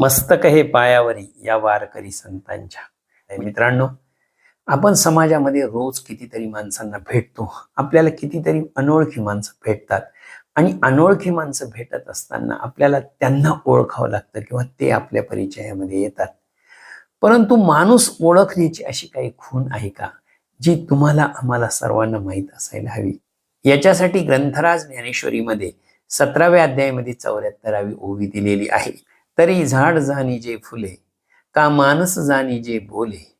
मस्तक हे पायावरी या वारकरी संतांच्या. मित्रांनो आपण समाजामध्ये रोज कितीतरी माणसांना भेटतो. आपल्याला कितीतरी अनोळखी माणसं भेटतात. आणि अनोळखी माणसं भेटत असताना आपल्याला त्यांना ओळखावं लागतं किंवा ते आपल्या परिचयामध्ये येतात. परंतु माणूस ओळखण्याची अशी काही खूण आहे का? जी तुम्हाला आम्हाला सर्वांना माहीत असायला हवी. याच्यासाठी ग्रंथराज ज्ञानेश्वरीमध्ये सतराव्या अध्यायामध्ये चौऱ्याहत्तरावी ओवी दिलेली आहे. तरी झाड जाणी जे फुले का मानस जाणी जे बोले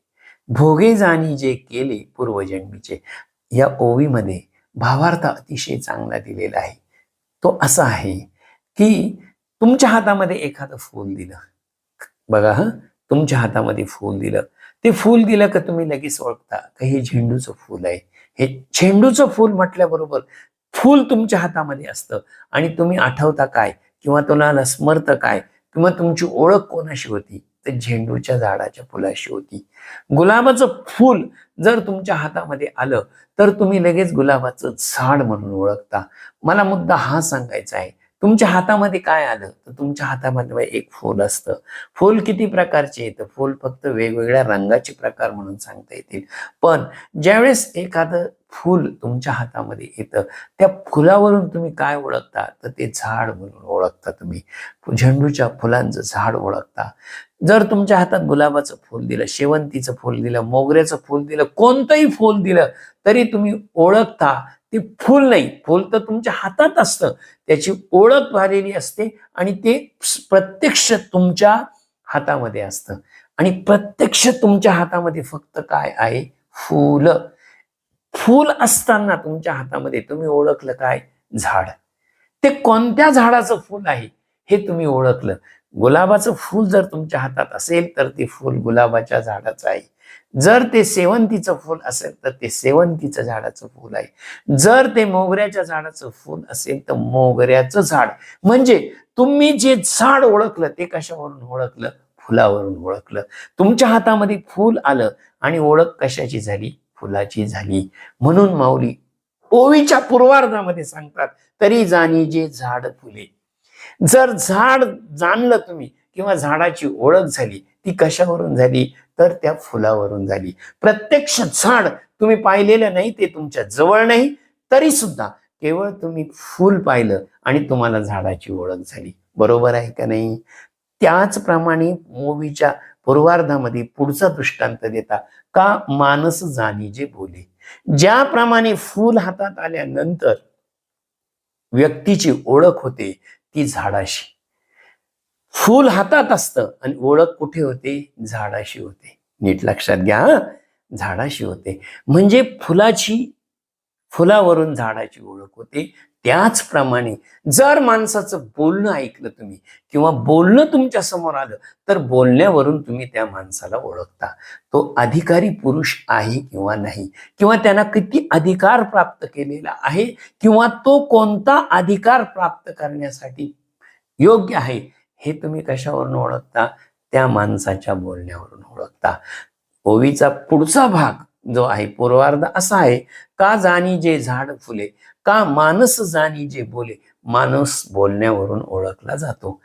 भोगे जाणी जे केले पूर्वजन्मीचे या ओवीमध्ये भावार्थ अतिशय चांगला दिलेला आहे. तो असा आहे की तुमच्या हातामध्ये एखादं फूल दिलं. बघा हा तुमच्या हातामध्ये फूल दिलं. ते फूल दिलं का तुम्ही लगेच ओळखता का हे झेंडूचं फूल आहे? हे झेंडूचं फूल म्हटल्याबरोबर फूल तुमच्या हातामध्ये असतं. आणि तुम्ही आठवता काय? किंवा तुम्हाला स्मरत काय? किंवा तुमची ओळख कोणाशी होती? तर झेंडूच्या झाडाच्या फुलाशी होती. गुलाबाचं फूल जर तुमच्या हातामध्ये आलं तर तुम्ही लगेच गुलाबाचं झाड म्हणून ओळखता. मला मुद्दा हा सांगायचा आहे तुमच्या हातामध्ये काय आलं? तर तुमच्या हातामध्ये एक फूल असतं. फूल किती प्रकारचे येतं फूल फक्त वेगवेगळ्या रंगाचे प्रकार म्हणून सांगता येतील. पण ज्यावेळेस एखादं फूल तुमच्या हातामध्ये येतं त्या फुलावरून तुम्ही काय ओळखता? तर ते झाड म्हणून ओळखता तुम्ही. झेंडूच्या फुलांचं झाड ओळखता. जर तुमच्या हातात गुलाबाचं फूल दिलं शेवंतीचं फूल दिलं मोगऱ्याचं फूल दिलं कोणतंही फूल दिलं तरी तुम्ही ओळखता ती फूल नाही. फूल तर तुमच्या हातात असतं. त्याची ओळख झालेली असते आणि ते प्रत्यक्ष तुमच्या हातामध्ये असतं. आणि प्रत्यक्ष तुमच्या हातामध्ये फक्त काय आहे? फूल. फूल असताना तुमच्या हातामध्ये तुम्ही ओळखलं काय? झाड. ते कोणत्या झाडाचं फूल आहे? हे तुम्ही ओळखलं. गुलाबाचं फूल जर तुमच्या हातात असेल तर ते फूल गुलाबाच्या झाडाचं आहे. जर ते सेवंतीचं फूल असेल तर ते सेवंतीचं झाडाचं फूल आहे. जर ते मोगऱ्याच्या झाडाचं फूल असेल तर मोगऱ्याचं झाड. म्हणजे तुम्ही जे झाड ओळखलं ते कशावरून ओळखलं? फुलावरून ओळखलं. तुमच्या हातामध्ये फूल आलं आणि ओळख कशाची झाली? फुलाची झाली. म्हणून माऊली ओवीच्या पूर्वार्धामध्ये सांगतात तरी जाणी जे झाड फुले. जर झाड जाणलं तुम्ही किंवा झाडाची ओळख झाली ती कशावरून झाली? तर त्या फुलावरून झाली. प्रत्यक्ष झाड तुम्ही पाहिलेलं नाही ते तुमच्या जवळ नाही तरी सुद्धा केवळ तुम्ही फूल पाहिलं आणि तुम्हाला झाडाची ओळख झाली. बरोबर आहे का नाही? त्याचप्रमाणे मूवीच्या पूर्वार्धामध्ये पुढचा दृष्टांत देता का? मानस जाणी जे बोले. ज्याप्रमाणे फूल हातात आल्यानंतर व्यक्तीची ओळख होते ती झाडाशी. फूल हातात असतं आणि ओळख कुठे होते? झाडाशी होते. नीट लक्षात घ्या झाडाशी होते. म्हणजे फुलाची फुलावरून झाडाची ओळख होते. त्याचप्रमाणे जर माणसाचं बोलणं ऐकलं तुम्ही किंवा बोलणं तुमच्यासमोर आलं तर बोलण्यावरून तुम्ही त्या माणसाला ओळखता. तो अधिकारी पुरुष आहे किंवा नाही किंवा त्यांना किती अधिकार प्राप्त केलेला आहे किंवा तो कोणता अधिकार प्राप्त करण्यासाठी योग्य आहे हे तुम्ही कशावरून ओळखता? त्या माणसाच्या बोलण्यावरून ओळखता. ओवीचा पुढचा भाग जो आहे पूर्वार्ध असा आहे का जाणी जे झाड फुले का मानस जाणी जे बोले? माणूस बोलण्यावरून ओळखला जातो.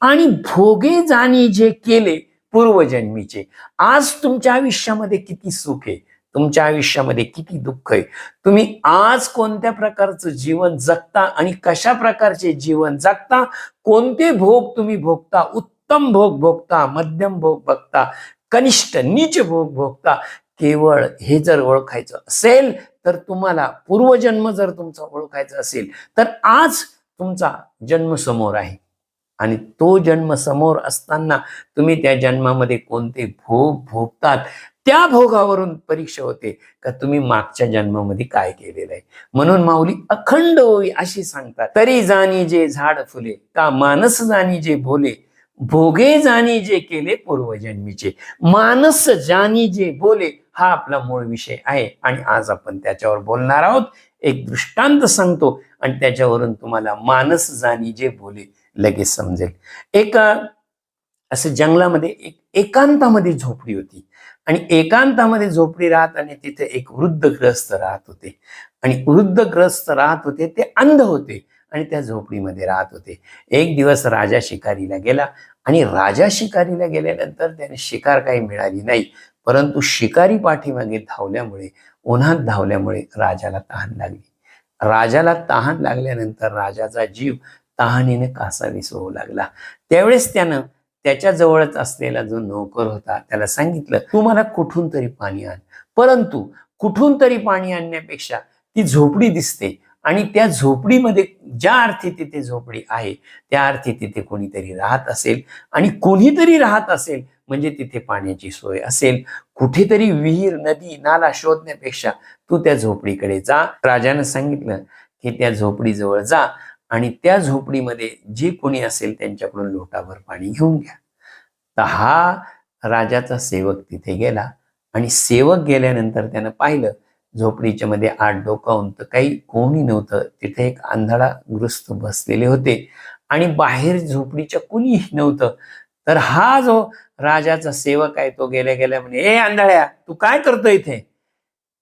आणि भोगे जाणी जे केले पूर्वजन्मीचे आज तुमच्या आयुष्यामध्ये किती सुख आहे? तुमच्या आयुष्यामध्ये किती दुःख आहे? तुम्ही आज कोणत्या प्रकारचं जीवन जगता आणि कशा प्रकारचे जीवन जगता? कोणते भोग तुम्ही भोगता? उत्तम भोग भोगता मध्यम भोग भोगता कनिष्ठ नीच भोग भोगता? केवळ हे जर ओळखायचं असेल तर तुम्हाला पूर्वजन्म जर तुमचा ओळखायचा असेल तर आज तुमचा जन्म समोर आहे. आणि तो जन्म समोर असताना तुम्ही त्या जन्मामध्ये कोणते भोग भोगतात त्या भोगावरून परीक्षा होते का तुम्ही मागच्या जन्मामध्ये काय केलेलं आहे. म्हणून माऊली अखंड होई अशी सांगतात तरी जाणी जे झाड फुले का मानस जाणी जे बोले भोगे जाणी जे केले पूर्वजन्मीचे मानस जाणी जे बोले हा आपला मूळ विषय आहे. आणि आज आपण त्याच्यावर बोलणार आहोत. एक दृष्टांत सांगतो आणि त्याच्यावरून तुम्हाला मानस जाणी जे बोले लगेच समजेल. एक असं जंगलामध्ये एक एकांतामध्ये झोपडी होती. आणि एकांतामध्ये झोपडी राहत आणि तिथे एक वृद्ध ग्रस्त राहत होते. आणि वृद्ध ग्रस्त राहत होते ते अंध होते आणि त्या झोपडीमध्ये राहत होते. एक दिवस राजा शिकारीला गेला आणि राजा शिकारीला गेल्यानंतर त्याने शिकार काही मिळाली नाही. परंतु शिकारी पाठीमागे धावल्यामुळे उन्हात धावल्यामुळे राजाला तहान लागली. राजाला तहान लागल्यानंतर राजाचा जीव तहानीने कासावीस होऊ लागला. त्यावेळेस त्यानं त्याच्या जवळच असलेला जो नोकर होता त्याला सांगितलं तू मला कुठून तरी पाणी आण. परंतु कुठून तरी पाणी आणण्यापेक्षा ती झोपडी दिसते आणि त्या झोपडीमध्ये ज्या अर्थी तिथे झोपडी आहे त्या अर्थी तिथे कोणीतरी राहत असेल आणि कोणीतरी राहत असेल म्हणजे तिथे पाण्याची सोय असेल. कुठेतरी विहीर नदी नाला शोधण्यापेक्षा तू त्या झोपडीकडे जा. राजानं सांगितलं की त्या झोपडीजवळ जा आणि त्या झोपडीमध्ये जे कोणी असेल त्यांच्याकडून लोटाभर पाणी घेऊन घ्या. तर हा राजाचा सेवक तिथे गेला आणि सेवक गेल्यानंतर त्यानं पाहिलं झोपडीच्या मध्ये आठ डोकावून तर काही कोणी नव्हतं. तिथे एक आंधळा ग्रस्त बसलेले होते. आणि बाहेर झोपडीच्या कुणीही नव्हतं. तर हा जो राजाचा सेवक आहे तो गेल्या गेल्या म्हणे ए आंधळ्या तू काय करतो इथे?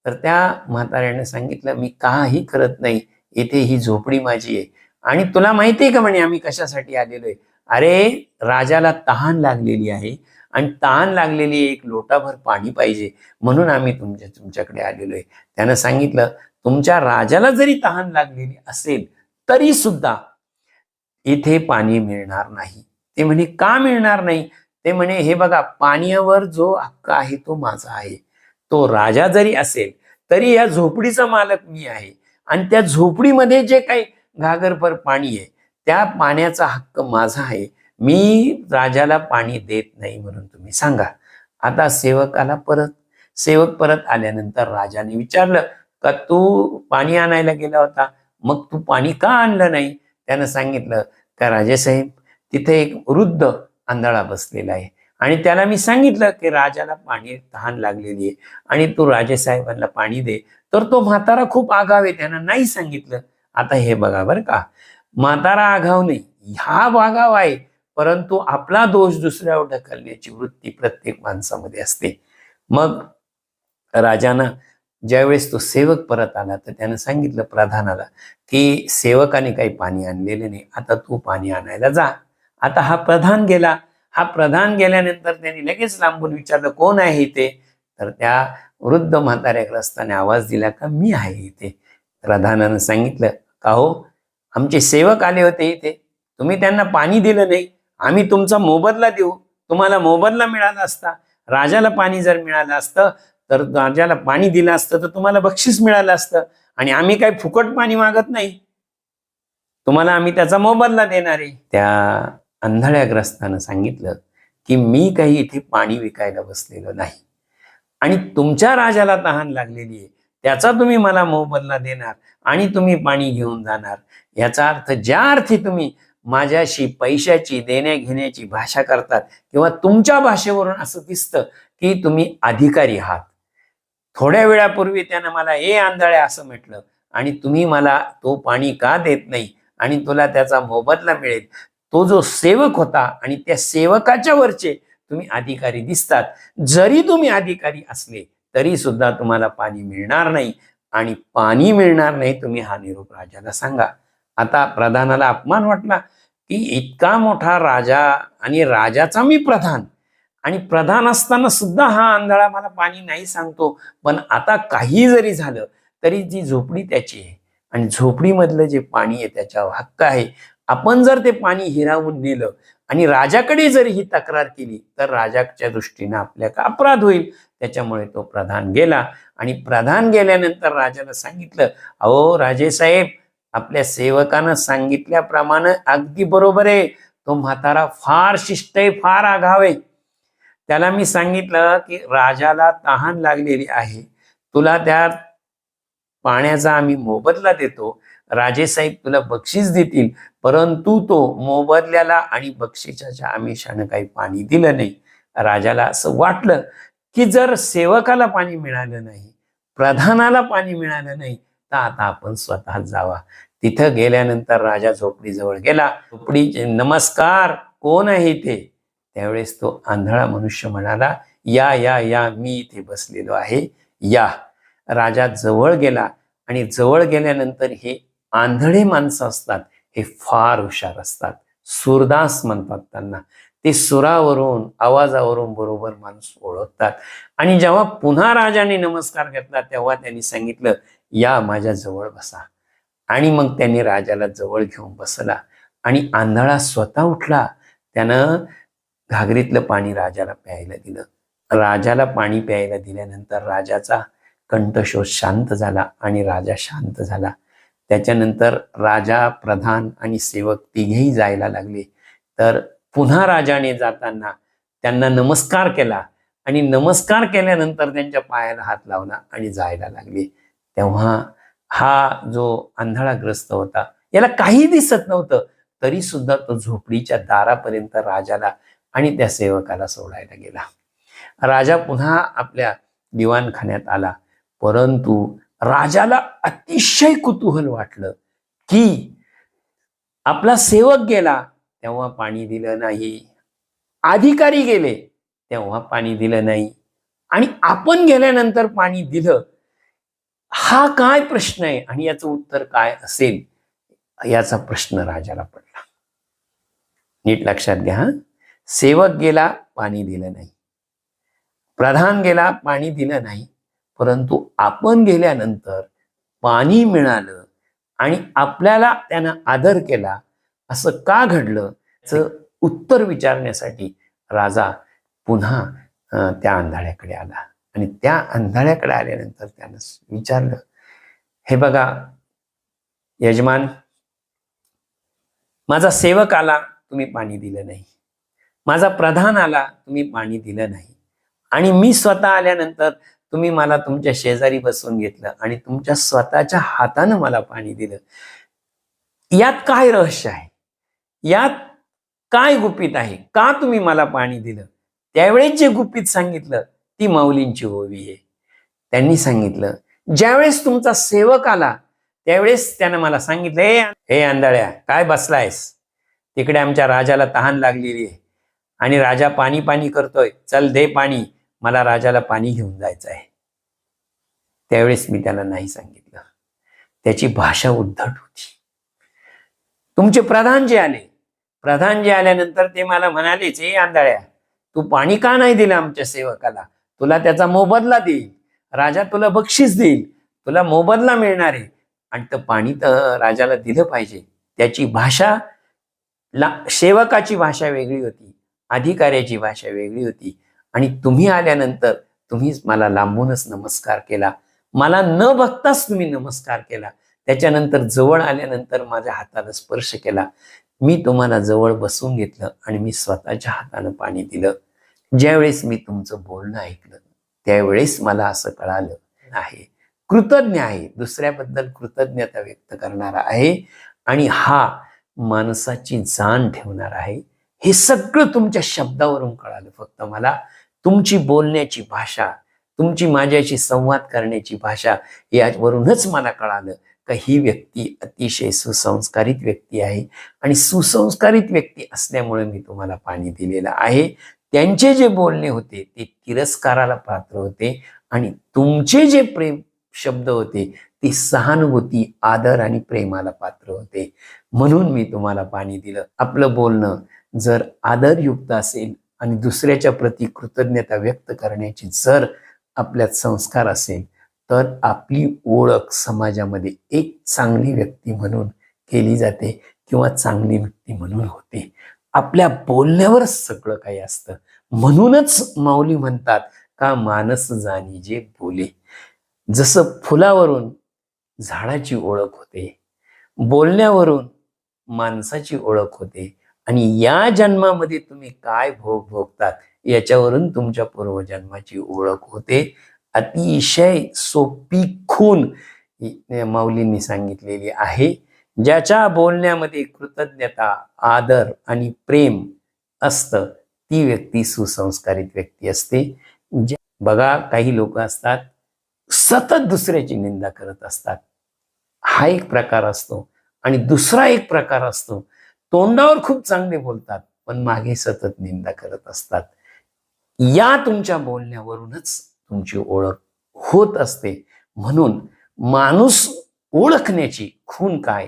तर त्या म्हाताऱ्याने सांगितलं मी काही करत नाही. इथे ही झोपडी माझी आहे. आणि तुला माहिती आहे का म्हणे आम्ही कशासाठी आलेलो आहे? अरे राजाला तहान लागलेली आहे. आणि तहान लागलेली एक लोटाभर पाणी पाहिजे म्हणून आम्ही तुमच्या तुमच्याकडे आलेलो आहे. त्यानं सांगितलं तुमच्या राजाला जरी तहान लागलेली असेल तरी सुद्धा इथे पाणी मिळणार नाही. ते म्हणे का मिळणार नाही? ते म्हणे हे बघा पाण्यावर जो हक्क आहे तो माझा आहे. तो राजा जरी असेल तरी या झोपडीचा मालक मी आहे. आणि त्या झोपडीमध्ये जे काही घागरभर पाणी आहे त्या पाण्याचा हक्क माझा आहे. मी राजाला पाणी देत नाही म्हणून तुम्ही सांगा. आता सेवकाला परत. सेवक परत आल्यानंतर राजाने विचारलं का तू पाणी आणायला गेला होता? मग तू पाणी का आणलं नाही? त्यानं सांगितलं का राजेसाहेब तिथे एक वृद्ध आंधळा बसलेला आहे. आणि त्याला मी सांगितलं की राजाला पाणी तहान लागलेली आहे आणि तू राजेसाहेबांना पाणी दे. तर तो म्हातारा खूप आगाव आहे त्यानं नाही सांगितलं. आता हे बघा बरं का. म्हातारा आघाव नाही हा बागाव आहे. परंतु आपला दोष दुसऱ्यावर ढकलण्याची वृत्ती प्रत्येक माणसामध्ये असते. मग राजानं ज्यावेळेस तो सेवक परत आला तर त्यानं सांगितलं प्रधानाला की सेवकाने काही पाणी आणलेले नाही आता तू पाणी आणायला जा. आता हा प्रधान गेला. हा प्रधान गेल्यानंतर त्यांनी लगेच लांबून विचारलं कोण आहे इथे? तर त्या वृद्ध म्हाताऱ्या ग्रस्ताने आवाज दिला का मी आहे इथे? प्रधानानं सांगितलं का हो आमचे सेवक आले होते इथे. तुम्ही त्यांना पाणी दिलं नाही. आम्ही तुमचा मोबदला देऊ. तुम्हाला मोबदला मिळाला असता राजाला पाणी जर मिळालं असतं तर राजाला पाणी दिलं असतं तर तुम्हाला बक्षीस मिळालं असतं. आणि आम्ही काही फुकट पाणी मागत नाही. तुम्हाला आम्ही त्याचा मोबदला देणार आहे. त्या अंधळ्याग्रस्तानं सांगितलं की मी काही इथे पाणी विकायला बसलेलो नाही. आणि तुमच्या राजाला तहान लागलेली आहे. त्याचा तुम्ही मला मोबदला देणार आणि तुम्ही पाणी घेऊन जाणार. याचा अर्थ ज्या अर्थी तुम्ही माझ्याशी पैशाची देण्या घेण्याची भाषा करतात किंवा तुमच्या भाषेवरून असं दिसतं की तुम्ही अधिकारी आहात. थोड्या वेळापूर्वी त्यानं मला ए आंधळ्या असं म्हटलं आणि तुम्ही मला तो पाणी का देत नाही? आणि तुला त्याचा मोबदला मिळेल. तो जो सेवक होता आणि त्या सेवकाच्या वरचे तुम्ही अधिकारी दिसतात. जरी तुम्ही अधिकारी असले तरी सुद्धा तुम्हाला पाणी मिळणार नाही आणि पाणी मिळणार नाही तुम्ही हा निरोप राजाला सांगा. आता प्रधानाला अपमान वाटला. की इतका मोठा राजा आणि राजाचा मी प्रधान. आणि प्रधान असताना सुद्धा हा आंधळा मला पाणी नाही सांगतो. पण आता काही जरी झालं तरी जी झोपडी त्याची आहे. आणि झोपडीमधलं जे पाणी आहे त्याच्यावर हक्क आहे. आपण जर ते पाणी हिरावून नेलं आणि राजाकडे जर ही तक्रार केली तर राजाच्या दृष्टीनं आपल्या का अपराध होईल. त्याच्यामुळे तो प्रधान गेला. आणि प्रधान गेल्यानंतर राजाला सांगितलं अहो राजेसाहेब आपल्या सेवकानं सांगितल्याप्रमाणे अगदी बरोबर आहे. तो म्हातारा फार शिष्ट आहे फार आघाव आहे. त्याला मी सांगितलं की राजाला तहान लागलेली आहे. तुला त्या पाण्याचा आम्ही मोबदला देतो. राजेसाहेब तुला बक्षीस देतील. परंतु तो मोबदल्याला आणि बक्षिसाच्या आमिषानं काही पाणी दिलं नाही. राजाला असं वाटलं की जर सेवकाला पाणी मिळालं नाही प्रधानाला पाणी मिळालं नाही तर आता आपण स्वतः जावा. तिथं गेल्यानंतर राजा झोपडीजवळ गेला. झोपडी नमस्कार कोण आहे इथे? त्यावेळेस तो आंधळा मनुष्य म्हणाला या या या मी इथे बसलेलो आहे. या. राजा जवळ गेला आणि जवळ गेल्यानंतर हे आंधळे माणसं असतात हे फार हुशार असतात. सुरदास म्हणतात त्यांना. ते सुरावरून आवाजावरून बरोबर माणूस ओळखतात. आणि जेव्हा पुन्हा राजाने नमस्कार घेतला तेव्हा त्यांनी सांगितलं या माझ्या जवळ बसा. आणि मग त्यांनी राजाला जवळ घेऊन बसला आणि आंधळा स्वतः उठला. त्यानं घागरीतलं पाणी राजाला प्यायला दिलं. राजाला पाणी प्यायला दिल्यानंतर राजाचा कंठशोध शांत झाला आणि राजा शांत झाला. त्याच्यानंतर राजा प्रधान आणि सेवक तिघेही जायला लागले. तर पुन्हा राजाने जाताना त्यांना नमस्कार केला आणि नमस्कार केल्यानंतर त्यांच्या पायाला हात लावला आणि जायला लागले. तेव्हा हा जो आंधळाग्रस्त होता याला काही दिसत नव्हतं तरी सुद्धा तो झोपडीच्या दारापर्यंत राजाला आणि त्या सेवकाला सोडायला गेला. राजा पुन्हा आपल्या दिवाणखान्यात आला. परंतु राजाला अतिशय कुतूहल वाटलं की आपला सेवक गेला तेव्हा पाणी दिलं नाही. अधिकारी गेले तेव्हा पाणी दिलं नाही. आणि आपण गेल्यानंतर पाणी दिलं हा काय प्रश्न आहे आणि याचं उत्तर काय असेल याचा प्रश्न राजाला पडला. नीट लक्षात घ्या सेवक गेला पाणी दिलं नाही. प्रधान गेला पाणी दिलं नाही. परंतु आपण गेल्यानंतर पाणी मिळालं आणि आपल्याला त्यानं आदर केला असं का घडलं? उत्तर विचारण्यासाठी राजा पुन्हा त्या आंधळ्याकडे आला. आणि त्या आंधळ्याकडे आल्यानंतर त्यानं विचारलं हे बघा यजमान माझा सेवक आला तुम्ही पाणी दिलं नाही. माझा प्रधान आला तुम्ही पाणी दिलं नाही. आणि मी स्वतः आल्यानंतर तुम्ही मला तुमच्या शेजारी बसवून घेतलं आणि तुमच्या स्वतःच्या हातानं मला पाणी दिलं. यात काय रहस्य आहे? यात काय गुपित आहे? का तुम्ही मला पाणी दिलं? त्यावेळेस जे गुपित सांगितलं ती माऊलींची ओवी आहे. त्यांनी सांगितलं ज्यावेळेस तुमचा सेवक आला त्यावेळेस त्यानं मला सांगितलं हे हे आंधळ्या काय बसलायस? तिकडे आमच्या राजाला तहान लागलेली आहे. आणि राजा पाणी पाणी करतोय. चल दे पाणी. मला राजाला पाणी घेऊन जायचं आहे. त्यावेळेस मी त्याला नाही सांगितलं. त्याची भाषा उद्धट होती. तुमचे प्रधान जे आले. प्रधान जे आल्यानंतर ते मला म्हणालेच हे आंधळ्या तू पाणी का नाही दिलं आमच्या सेवकाला? तुला त्याचा मोबदला देईल. राजा तुला बक्षीस देईल. तुला मोबदला मिळणार आहे. आणि तर पाणी तर राजाला दिलं पाहिजे. त्याची भाषा ला सेवकाची भाषा वेगळी होती. अधिकाऱ्याची भाषा वेगळी होती. आणि तुम्ही आल्यानंतर तुम्हीच मला लांबूनच नमस्कार केला. मला न बघताच तुम्ही नमस्कार केला. त्याच्यानंतर जवळ आल्यानंतर माझ्या हाताला स्पर्श केला. मी तुम्हाला जवळ बसवून घेतलं आणि मी स्वतःच्या हातानं पाणी दिलं. ज्यावेळेस मी तुमचं बोलणं ऐकलं त्यावेळेस मला असं कळालं आहे. कृतज्ञ आहे. दुसऱ्याबद्दल कृतज्ञता व्यक्त करणारा आहे आणि हा माणसाची जाण ठेवणार आहे. हे सगळं तुमच्या शब्दावरून कळालं फक्त मला. तुमची बोलण्याची भाषा तुमची माझ्याशी संवाद करण्याची भाषा यावरूनच मला कळालं का ही व्यक्ती अतिशय सुसंस्कारित व्यक्ती आहे. आणि सुसंस्कारित व्यक्ती असल्यामुळे मी तुम्हाला पाणी दिलेलं आहे. त्यांचे जे बोलणे होते ते तिरस्काराला पात्र होते आणि तुमचे जे प्रेम शब्द होते ते सहानुभूती आदर आणि प्रेमाला पात्र होते. म्हणून मी तुम्हाला पाणी दिलं. आपलं बोलणं जर आदरयुक्त असेल आणि दुसऱ्याच्या प्रती कृतज्ञता व्यक्त करण्याची जर आपल्यात संस्कार असेल तर आपली ओळख समाजामध्ये एक चांगली व्यक्ती म्हणून केली जाते किंवा चांगली व्यक्ती म्हणून होते. आपल्या बोलण्यावरच सगळं काही असतं. म्हणूनच माऊली म्हणतात का मानस जाणी जे बोले. जसं फुलावरून झाडाची ओळख होते बोलण्यावरून माणसाची ओळख होते आणि या जन्मामध्ये तुम्ही काय भोग भोगतात याच्यावरून तुमच्या पूर्वजन्माची ओळख होते. अतिशय सोपी खून माऊलींनी सांगितलेली आहे. ज्याच्या बोलण्यामध्ये कृतज्ञता आदर आणि प्रेम असतं ती व्यक्ती सुसंस्कारित व्यक्ती असते. बघा काही लोक असतात सतत दुसऱ्याची निंदा करत असतात. हा एक प्रकार असतो. आणि दुसरा एक प्रकार असतो. तोंडावर खूप चांगले बोलतात पण मागे सतत निंदा करत असतात. या तुमच्या बोलण्यावरूनच तुमची ओळख होत असते. म्हणून माणूस ओळखण्याची खून काय?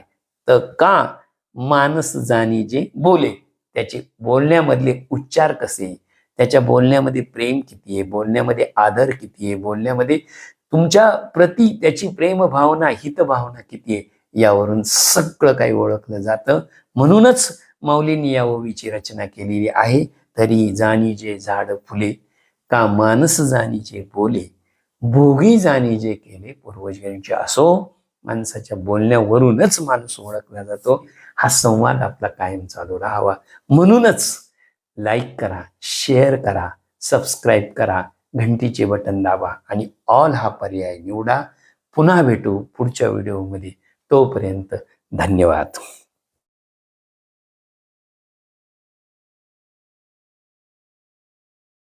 तर का माणस जाणी जे बोले? त्याचे बोलण्यामधले उच्चार कसे? त्याच्या बोलण्यामध्ये प्रेम किती आहे? बोलण्यामध्ये आदर किती आहे? बोलण्यामध्ये तुमच्या प्रती त्याची प्रेम भावना हित भावना किती आहे? यावरून सगळं काही ओळखलं जातं. म्हणूनच माऊलींनी या ओवीची रचना केलेली आहे. तरी जाणी जे झाड फुले का मानस जाणी जे बोले? भोगी जाणी जे केले पूर्वजांचे असो माणसाच्या बोलण्यावरूनच माणूस ओळखला जातो. हा संवाद आपला कायम चालू राहावा. म्हणूनच लाईक करा शेअर करा सबस्क्राईब करा घंटीचे बटन दाबा आणि ऑल हा पर्याय निवडा. पुन्हा भेटू पुढच्या व्हिडिओमध्ये तोपर्यंत धन्यवाद.